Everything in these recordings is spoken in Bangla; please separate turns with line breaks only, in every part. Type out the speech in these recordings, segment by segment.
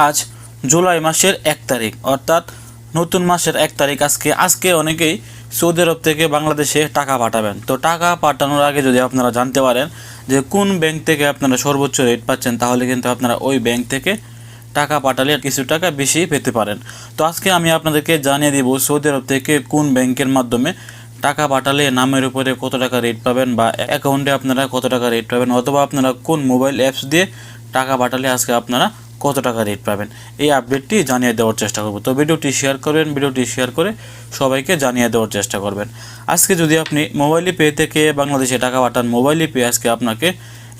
আজ জুলাই মাসের এক তারিখ। অর্থাৎ নতুন মাসের এক তারিখ আজকে। আজকে অনেকেই সৌদি আরব থেকে বাংলাদেশে টাকা পাঠাবেন। তো টাকা পাঠানোর আগে যদি আপনারা জানতে পারেন যে কোন ব্যাংক থেকে আপনারা সর্বোচ্চ রেট পাচ্ছেন, তাহলে কিন্তু আপনারা ওই ব্যাংক থেকে টাকা পাঠালে কিছু টাকা বেশি পেতে পারেন। তো আজকে আমি আপনাদেরকে জানিয়ে দিব সৌদি আরব থেকে কোন ব্যাংকের মাধ্যমে টাকা পাঠালে নামের উপরে কত টাকা রেট পাবেন বা অ্যাকাউন্টে আপনারা কত টাকা রেট পাবেন, অথবা আপনারা কোন মোবাইল অ্যাপস দিয়ে টাকা পাঠালে আজকে আপনারা কত টাকা রেট পাবেন? এই আপডেটটি জানিয়ে দেওয়ার চেষ্টা করব। তো ভিডিওটি শেয়ার করবেন, ভিডিওটি শেয়ার করে সবাইকে জানিয়ে দেওয়ার চেষ্টা করবেন। আজকে যদি আপনি মোবাইলি পে থেকে বাংলাদেশে টাকা পাঠান মোবাইলি পে আজকে আপনাকে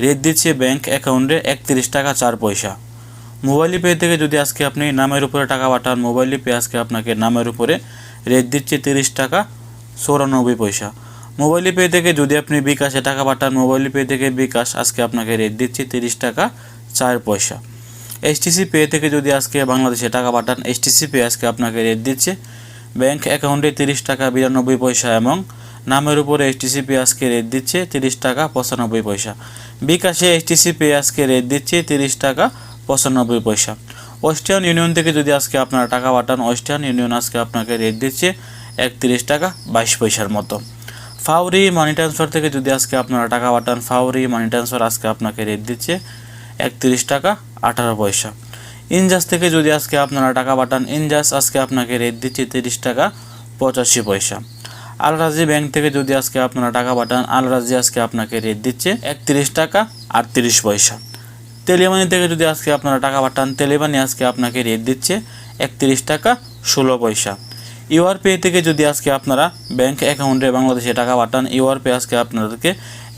রেট দিচ্ছে ব্যাংক অ্যাকাউন্টে একত্রিশ টাকা চার পয়সা। মোবাইলি পে থেকে যদি আজকে আপনি নামের উপরে টাকা পাঠান মোবাইলি পে আজকে আপনাকে নামের উপরে রেট দিচ্ছে তিরিশ টাকা চৌরানব্বই পয়সা। মোবাইলি পে থেকে যদি আপনি বিকাশে টাকা পাঠান মোবাইলি পে থেকে বিকাশ আজকে আপনাকে রেট দিচ্ছে তিরিশ টাকা চার পয়সা। এইচটিসি পে থেকে যদি আজকে বাংলাদেশে টাকা পাঠান এইচটিসি পে আজকে আপনাকে রেট দিচ্ছে। ব্যাংক অ্যাকাউন্টে তিরিশ টাকা বিরানব্বই পয়সা এবং নামের উপরে এইচটিসি পে আজকে রেট দিচ্ছে তিরিশ টাকা পঁচানব্বই পয়সা। বিকাশে এইচটিসি পে আজকে রেট দিচ্ছে তিরিশ টাকা পঁচানব্বই পয়সা। ওয়েস্টার্ন ইউনিয়ন থেকে যদি আজকে আপনারা টাকা পাঠান ওয়েস্টার্ন ইউনিয়ন আজকে আপনাকে রেট দিচ্ছে একত্রিশ টাকা বাইশ পয়সার মতো। ফাউরি মানি ট্রান্সফার থেকে যদি আজকে আপনারা টাকা পাঠান ফাউরি মানি ট্রান্সফার আজকে আপনাকে রেট দিচ্ছে একত্রিশ টাকা, আঠারো পয়সা। ইনজাস থেকে যদি আজকে আপনারা টাকা পাঠান, ইনজাস আজকে আপনাকে রেট দিচ্ছে তিরিশ টাকা, পঁচাশি পয়সা। আল রাজি ব্যাংক থেকে যদি আজকে আপনারা টাকা পাঠান আল রাজি আজকে আপনাকে রেট দিচ্ছে একত্রিশ টাকা, আটত্রিশ পয়সা। তেলেমানি থেকে যদি আজকে আপনারা টাকা পাঠান, তেলেমানি আজকে আপনাকে রেট দিচ্ছে একত্রিশ টাকা, ষোলো পয়সা। ইউআর পে থেকে যদি আজকে আপনারা ব্যাংক অ্যাকাউন্টে বাংলাদেশে টাকা পাঠান ইউআর পে আজকে আপনাদেরকে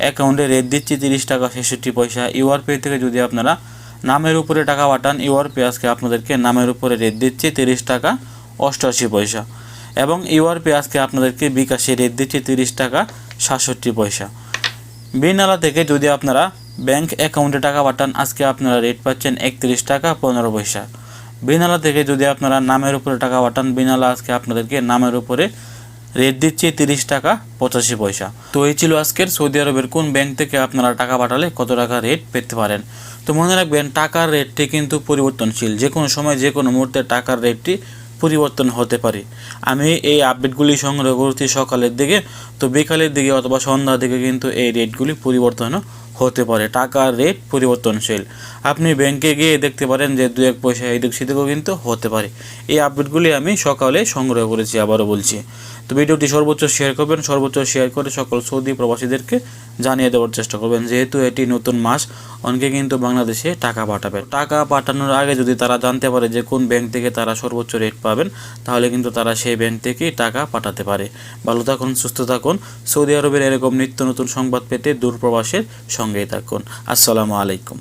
অ্যাকাউন্টে রেট দিচ্ছে তিরিশ টাকা ছেষট্টি পয়সা। ইউআর পে থেকে যদি আপনারা নামের উপরে টাকা পাঠান ইউআর পে আজকে আপনাদেরকে নামের উপরে রেট দিচ্ছে তিরিশ টাকা অষ্টআশি পয়সা। এবং ইউআর পে আজকে আপনাদেরকে বিকাশে রেট দিচ্ছে তিরিশ টাকা সাতষট্টি পয়সা। বিনালা থেকে যদি আপনারা ব্যাংক অ্যাকাউন্টে টাকা পাঠান, আজকে আপনারা রেট পাচ্ছেন একত্রিশ টাকা পনেরো পয়সা। বিনালা থেকে যদি আপনারা নামের উপরে টাকা পাঠান, বিনালা আজকে আপনাদেরকে নামের উপরে রেট দিচ্ছে তিরিশ টাকা পঁচাশি পয়সা। তো এই ছিল আজকের সৌদি আরবের কোন ব্যাংক থেকে আপনারা টাকা পাঠালে কত টাকা রেট পেতে পারেন। তো মনে রাখবেন, টাকার রেটটি কিন্তু পরিবর্তনশীল। যে কোনো সময় যে কোনো মুহূর্তে টাকার রেটটি পরিবর্তন হতে পারে। আমি এই আপডেটগুলি সংগ্রহ করছি সকালের দিকে। তো বিকালের দিকে অথবা সন্ধ্যার দিকে কিন্তু এই রেটগুলি পরিবর্তন হতে পারে, টাকার রেট পরিবর্তনশীল। আপনি ব্যাংকে গিয়ে দেখতে পারেন যে দু এক পয়সা এদিক সেদিকেও কিন্তু হতে পারে। এই আপডেটগুলি আমি সকালে সংগ্রহ করেছি, আবারও বলছি। তো ভিডিওটি সর্বোচ্চ শেয়ার করবেন, সর্বোচ্চ শেয়ার করে সকল সৌদি প্রবাসীদেরকে জানিয়ে দেওয়ার চেষ্টা করবেন। যেহেতু এটি নতুন মাস, অনেকে কিন্তু বাংলাদেশে টাকা পাঠাবে টাকা পাঠানোর আগে যদি তারা জানতে পারে যে কোন ব্যাংক থেকে তারা সর্বোচ্চ রেট পাবেন, তাহলে কিন্তু তারা সেই ব্যাংক থেকেই টাকা পাঠাতে পারে। ভালো থাকুন, সুস্থ থাকুন। সৌদি আরবের এরকম নিত্য নতুন সংবাদ পেতে দূরপ্রবাসের সঙ্গেই থাকুন। আসসালামু আলাইকুম।